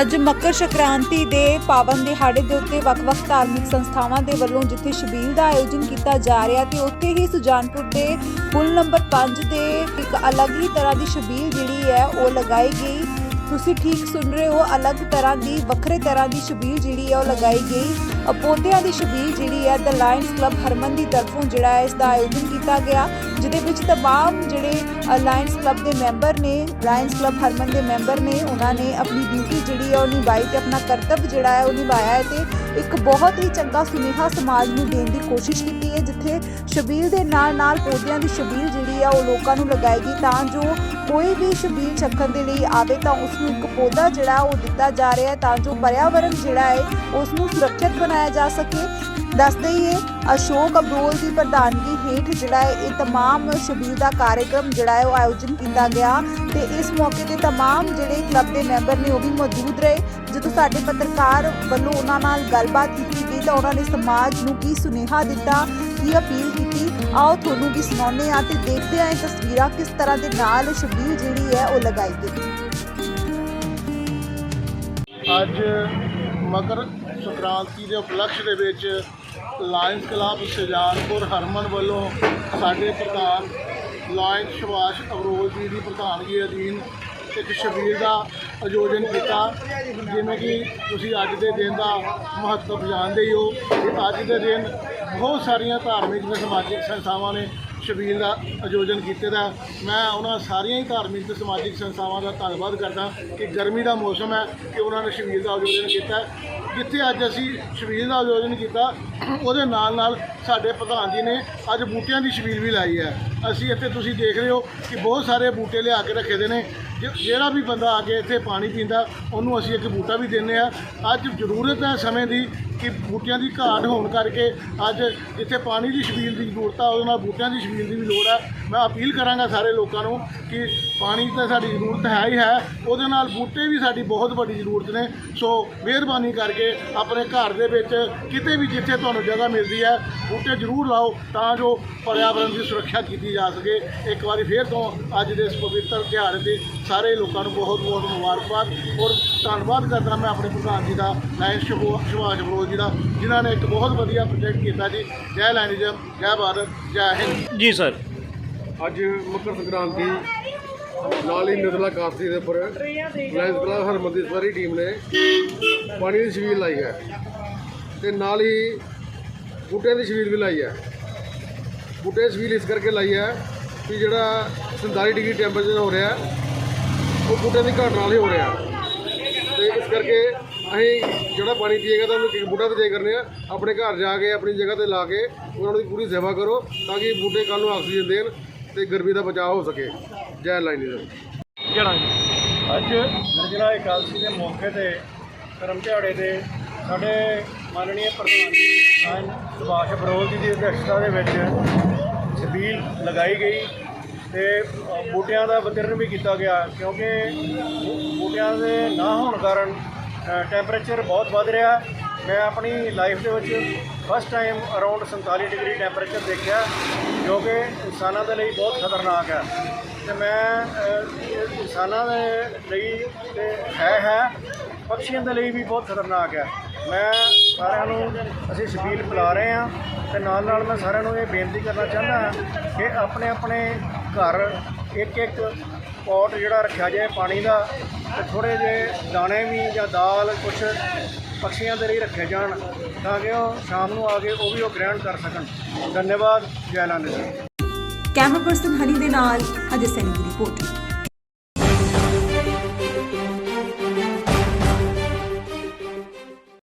ਅੱਜ ਮਕਰ ਸੰਕ੍ਰਾਂਤੀ ਦੇ ਪਾਵਨ ਦਿਹਾੜੇ ਦੇ ਉੱਤੇ ਵੱਖ-ਵੱਖ ਧਾਰਮਿਕ ਸੰਸਥਾਵਾਂ ਦੇ ਵੱਲੋਂ ਜਿੱਥੇ ਸ਼ਬੀਲ ਦਾ ਆਯੋਜਨ ਕੀਤਾ ਜਾ ਰਿਹਾ ਤੇ ਉੱਥੇ ਹੀ ਸੁਜਾਨਪੁਰ ਦੇ ਪੁਲ ਨੰਬਰ 5 ਦੇ ਇੱਕ ਅਲੱਗ ਹੀ ਤਰ੍ਹਾਂ ਦੀ ਸ਼ਬੀਲ ਜਿਹੜੀ ਹੈ ਉਹ ਲਗਾਈ ਗਈ। ਤੁਸੀਂ ਠੀਕ ਸੁਣ ਰਹੇ ਹੋ ਅਲੱਗ ਤਰ੍ਹਾਂ ਦੀ, ਵੱਖਰੇ ਤਰ੍ਹਾਂ ਦੀ ਸ਼ਬੀਲ ਜਿਹੜੀ ਹੈ ਉਹ ਲਗਾਈ ਗਈ। ਪੌਦਿਆਂ ਦੀ ਸ਼ਬੀਲ ਜਿਹੜੀ ਹੈ ਦ ਲਾਇਨਸ ਕਲੱਬ ਹਰਮਨ ਦੀ ਤਰਫੋਂ ਜਿਹੜਾ ਹੈ ਇਸ ਦਾ ਆਯੋਜਨ ਕੀਤਾ ਗਿਆ, ਜਿਹਦੇ ਵਿੱਚ ਤਮਾਮ ਜਿਹੜੇ ਲਾਇਨਸ ਕਲੱਬ ਦੇ ਮੈਂਬਰ ਨੇ ਲਾਇੰਸ ਕਲੱਬ ਹਰਮਨ ਦੇ ਮੈਂਬਰ ਨੇ, ਉਹਨਾਂ ਨੇ ਆਪਣੀ ਡਿਊਟੀ ਜਿਹੜੀ ਹੈ ਉਹ ਨਿਭਾਈ ਤੇ ਆਪਣਾ ਕਰਤੱਵ ਜਿਹੜਾ ਹੈ ਉਹ ਨਿਭਾਇਆ ਹੈ ਤੇ ਇੱਕ ਬਹੁਤ ਹੀ ਚੰਗਾ ਸੁਨੇਹਾ ਸਮਾਜ ਨੂੰ ਦੇਣ ਦੀ ਕੋਸ਼ਿਸ਼ ਕੀਤੀ ਹੈ, ਜਿੱਥੇ ਸ਼ਬੀਲ ਦੇ ਨਾਲ ਨਾਲ ਪੌਦਿਆਂ ਦੀ ਸ਼ਬੀਲ ਜਿਹੜੀ ਆ ਉਹ ਲੋਕਾਂ ਨੂੰ ਲਗਾਏਗੀ, ਤਾਂ ਜੋ ਕੋਈ ਵੀ ਸ਼ਬੀਲ ਚੱਕਣ ਦੇ ਲਈ ਆਵੇ ਤਾਂ ਉਸ ਨੂੰ ਇੱਕ ਪੌਦਾ ਜਿਹੜਾ ਉਹ ਦਿੱਤਾ ਜਾ ਰਿਹਾ ਹੈ, ਤਾਂ ਜੋ ਪਰਿਆਵਰਨ ਜਿਹੜਾ ਹੈ ਉਸ ਨੂੰ ਸੁਰੱਖਿਅਤ ਬਣਾਇਆ ਜਾ ਸਕੇ। ਦੱਸ ਦਈਏ ਅਸ਼ੋਕ ਅਬਰੋਲ ਦੀ ਪ੍ਰਧਾਨਗੀ ਹੇਠ ਜਿਹੜਾ ਹੈ ਇਹ तमाम ਛਬੀਲ ਦਾ ਕਾਰਜਕ੍ਰਮ ਜਿਹੜਾ ਹੈ ਉਹ ਆਯੋਜਨ ਕੀਤਾ ਗਿਆ ਤੇ ਇਸ ਮੌਕੇ ਤੇ तमाम ਜਿਹੜੇ ਕਲੱਬ ਦੇ ਮੈਂਬਰ ਨੇ ਉਹ ਵੀ ਮੌਜੂਦ ਰਹੇ ਜਦੋਂ ਸਾਡੇ ਪੱਤਰਕਾਰ ਵੱਲੋਂ ਉਹਨਾਂ ਨਾਲ ਗੱਲਬਾਤ ਕੀਤੀ ਗਈ ਤਾਂ ਉਹਨਾਂ ਨੇ ਸਮਾਜ ਨੂੰ ਕੀ ਸੁਨੇਹਾ ਦਿੱਤਾ ਕੀ ਅਪੀਲ ਕੀਤੀ ਆਓ ਤੁਹਾਨੂੰ ਵੀ ਸੁਣਾਉਂਦੇ ਹਾਂ ਤੇ ਦੇਖਦੇ ਹਾਂ ਇਹ ਤਸਵੀਰਾਂ ਕਿਸ ਤਰ੍ਹਾਂ ਦੇ ਨਾਲ ਛਬੀਲ ਜਿਹੜੀ ਹੈ ਉਹ ਲਗਾਈ ਗਈ ਅੱਜ ਮਕਰ ਸੰਕ੍ਰਾਂਤੀ ਦੇ ਉਪਲਕਸ਼ ਦੇ ਵਿੱਚ ਲਾਇਨਸ ਕਲੱਬ ਸੁਜਾਨਪੁਰ ਹਰਮਨ ਵੱਲੋਂ ਸਾਡੇ ਪ੍ਰਧਾਨ ਲਾਇਨਸ ਸੁਭਾਸ਼ ਅਬਰੋਲ ਜੀ ਦੀ ਪ੍ਰਧਾਨਗੀ ਅਧੀਨ ਇੱਕ ਸ਼ਬੀਲ ਦਾ ਆਯੋਜਨ ਕੀਤਾ। ਜਿਵੇਂ ਕਿ ਤੁਸੀਂ ਅੱਜ ਦੇ ਦਿਨ ਦਾ ਮਹੱਤਵ ਜਾਣਦੇ ਹੀ ਹੋ ਕਿ ਅੱਜ ਦੇ ਦਿਨ ਬਹੁਤ ਸਾਰੀਆਂ ਧਾਰਮਿਕ ਤੇ ਸਮਾਜਿਕ ਸੰਸਥਾਵਾਂ ਨੇ ਸ਼ਬੀਲ ਦਾ ਆਯੋਜਨ ਕੀਤੇ ਦਾ। ਮੈਂ ਉਹਨਾਂ ਸਾਰੀਆਂ ਹੀ ਧਾਰਮਿਕ ਤੇ ਸਮਾਜਿਕ ਸੰਸਥਾਵਾਂ ਦਾ ਧੰਨਵਾਦ ਕਰਦਾ ਕਿ ਗਰਮੀ ਦਾ ਮੌਸਮ ਹੈ ਕਿ ਉਹਨਾਂ ਨੇ ਸ਼ਬੀਲ ਦਾ ਆਯੋਜਨ ਕੀਤਾ। ਜਿੱਥੇ ਅੱਜ ਅਸੀਂ ਸ਼ਬੀਲ ਦਾ ਆਯੋਜਨ ਕੀਤਾ, ਉਹਦੇ ਨਾਲ ਨਾਲ ਸਾਡੇ ਪ੍ਰਧਾਨ ਜੀ ਨੇ ਅੱਜ ਬੂਟਿਆਂ ਦੀ ਸ਼ਬੀਲ ਵੀ ਲਾਈ ਹੈ। ਅਸੀਂ ਇੱਥੇ ਤੁਸੀਂ ਦੇਖ ਰਹੇ ਹੋ ਕਿ ਬਹੁਤ ਸਾਰੇ ਬੂਟੇ ਲਿਆ ਕੇ ਰੱਖੇ ਦੇ ਨੇ। ਜਿਹੜਾ ਵੀ ਬੰਦਾ ਆ ਕੇ ਇੱਥੇ ਪਾਣੀ ਪੀਂਦਾ, ਉਹਨੂੰ ਅਸੀਂ ਇੱਕ ਬੂਟਾ ਵੀ ਦਿੰਦੇ ਆ ਅੱਜ ਜ਼ਰੂਰਤ ਹੈ ਸਮੇਂ ਦੀ ਕਿ ਬੂਟਿਆਂ ਦੀ ਘਾਟ ਹੋਣ ਕਰਕੇ ਅੱਜ ਜਿੱਥੇ ਪਾਣੀ ਦੀ ਛਬੀਲ ਦੀ ਜ਼ਰੂਰਤ ਆ, ਉਹਦੇ ਨਾਲ ਬੂਟਿਆਂ ਦੀ ਛਬੀਲ ਦੀ ਵੀ ਲੋੜ ਹੈ ਮੈਂ ਅਪੀਲ ਕਰਾਂਗਾ ਸਾਰੇ ਲੋਕਾਂ ਨੂੰ ਕਿ ਪਾਣੀ ਤਾਂ ਸਾਡੀ ਜ਼ਰੂਰਤ ਹੈ ਹੀ ਹੈ, ਉਹਦੇ ਨਾਲ ਬੂਟੇ ਵੀ ਸਾਡੀ ਬਹੁਤ ਵੱਡੀ ਜ਼ਰੂਰਤ ਨੇ। ਸੋ ਮਿਹਰਬਾਨੀ ਕਰਕੇ ਆਪਣੇ ਘਰ ਦੇ ਵਿੱਚ ਕਿਤੇ ਵੀ ਜਿੱਥੇ ਤੁਹਾਨੂੰ ਜਗ੍ਹਾ ਮਿਲਦੀ ਹੈ, ਬੂਟੇ ਜ਼ਰੂਰ ਲਾਓ ਤਾਂ ਜੋ ਪਰਿਆਵਰਨ ਦੀ ਸੁਰੱਖਿਆ ਕੀਤੀ ਜਾ ਸਕੇ। ਇੱਕ ਵਾਰੀ ਫੇਰ ਤੋਂ ਅੱਜ ਦੇ ਇਸ ਪਵਿੱਤਰ ਦਿਹਾੜੇ ਤੇ ਸਾਰੇ ਲੋਕਾਂ ਨੂੰ ਬਹੁਤ ਬਹੁਤ ਮੁਬਾਰਕਬਾਦ ਔਰ ਧੰਨਵਾਦ ਕਰਦਾ ਮੈਂ ਆਪਣੇ ਪ੍ਰਧਾਨ ਜੀ ਦਾ। ਸ਼ੁਭ ਸੁਭਾਸ਼ ਬਰੋਜ। ਜੀ ਦਾ ਜਿਨ੍ਹਾਂ ਨੇ ਇੱਕ ਬਹੁਤ ਵਧੀਆ ਪ੍ਰੋਜੈਕਟ ਕੀਤਾ ਜੀ। ਜੈ ਲਾਇਨਿਜ਼ਮ ਜੈ ਭਾਰਤ ਜੈ ਹਿੰਦ। ਜੀ ਸਰ। ਅੱਜ ਮਕਰ ਸੰਕ੍ਰਾਂਤੀ ਨਾਲ ਹੀ ਨਿਰਮਲਾ ਕਾਸਤੀ ਦੇ ਉੱਪਰ ਲਾਇਨਸ ਕਲੱਬ ਹਰਮਨ ਦੀ ਸਾਰੀ ਟੀਮ ਨੇ ਪਾਣੀ ਦੀ ਛਬੀਲ ਲਾਈ ਹੈ ਤੇ ਨਾਲ ਹੀ ਬੂਟਿਆਂ ਦੀ ਛਬੀਲ ਵੀ ਲਾਈ ਹੈ। ਬੂਟੇ ਦੀ ਛਬੀਲ ਇਸ ਕਰਕੇ ਲਾਈ ਹੈ ਕਿ ਜਿਹੜਾ 47 ਡਿਗਰੀ ਟੈਂਪਰੇਚਰ ਹੋ ਰਿਹਾ ਉਹ ਬੂਟਿਆਂ ਦੀ ਘਾਟ ਨਾਲ ਹੀ ਹੋ ਰਿਹਾ। ਤੇ ਇਸ ਕਰਕੇ ਅਸੀਂ ਜਿਹੜਾ ਪਾਣੀ ਪੀਏਗਾ ਤਾਂ ਉਹਨੂੰ ਬੂਟਾ ਤੇ ਦੇ ਕਰਨੇ ਆ। ਆਪਣੇ ਘਰ ਜਾ ਕੇ ਆਪਣੀ ਜਗ੍ਹਾ ਤੇ ਲਾ ਕੇ ਉਹਨਾਂ ਦੀ ਪੂਰੀ ਸੇਵਾ ਕਰੋ ਤਾਂ ਕਿ ਬੂਟੇ ਕੱਲ ਨੂੰ ਆਕਸੀਜਨ ਦੇਣ ਤੇ ਗਰਮੀ ਦਾ ਬਚਾਅ ਹੋ ਸਕੇ। ਜੈ ਲਾਈਨਿਜ਼ਮ ਜਣਾ ਅੱਜ ਨਿਰਜਲਾ ਇਕਾਦਸ਼ੀ ਦੇ ਮੌਕੇ ਤੇ ਕਰਮ ਦਿਹਾੜੇ ਦੇ ਸਾਡੇ ਮਾਨਨੀय ਪ੍ਰਧਾਨ ਸੁਭਾਸ਼ ਬਰੋਲ ਜੀ ਦੀ ਅਧਿਕਸ਼ਤਾ ਦੇ ਵਿੱਚ ਛਬੀਲ ਲਗਾਈ ਗਈ ਤੇ ਬੂਟਿਆਂ ਦਾ ਵਿਤਰਨ ਵੀ ਕੀਤਾ ਗਿਆ ਕਿਉਂਕਿ ਬੂਟਿਆਂ ਦੇ ਨਾ ਹੋਣ ਕਾਰਨ ਟੈਂਪਰੇਚਰ ਬਹੁਤ ਵੱਧ ਰਿਹਾ। ਮੈਂ ਆਪਣੀ ਲਾਈਫ ਦੇ ਵਿੱਚ first time around 47 degree temperature ਦੇਖਿਆ, ਜੋ ਕਿ ਇਨਸਾਨਾਂ ਦੇ ਲਈ ਬਹੁਤ ਖਤਰਨਾਕ ਹੈ। ਤੇ ਮੈਂ ਇਨਸਾਨਾਂ ਦੇ ਲਈ ਤੇ ਹੈ ਹੈ ਪਕਸ਼ੀਆਂ ਦੇ ਲਈ ਵੀ ਬਹੁਤ ਖਤਰਨਾਕ ਹੈ। ਮੈਂ ਸਾਰਿਆਂ ਨੂੰ ਅਸੀਂ ਛਬੀਲ ਪਿਲਾ ਰਹੇ ਹਾਂ ਤੇ ਨਾਲ ਨਾਲ ਮੈਂ ਸਾਰਿਆਂ ਨੂੰ ਇਹ ਬੇਨਤੀ ਕਰਨਾ ਚਾਹੁੰਦਾ ਹਾਂ ਕਿ ਆਪਣੇ ਆਪਣੇ ਘਰ ਇੱਕ ਇੱਕ ਪੋਟ ਜਿਹੜਾ ਰੱਖਿਆ ਜਾਏ ਪਾਣੀ ਦਾ। ਥੋੜੇ ਜਿਹੇ ਦਾਣੇ ਵੀ ਜਾਂ ਦਾਲ ਕੁਝ ਪਕਸ਼ੀਆਂ ਦੇ ਲਈ ਰੱਖੇ ਜਾਣ ਤਾਂ ਕਿ ਉਹ ਸ਼ਾਮ ਨੂੰ ਆ ਕੇ ਉਹ ਵੀ ਉਹ ਗ੍ਰਹਿਣ ਕਰ ਸਕਣ। ਧੰਨਵਾਦ, ਜੈ ਆਨੰਦ ਜੀ ਕੈਮਰਾ ਪਰਸਨ ਹਨੀ ਦੇ ਨਾਲ ਅਜੇ ਸੈਣੀ ਦੀ ਰਿਪੋਰਟ।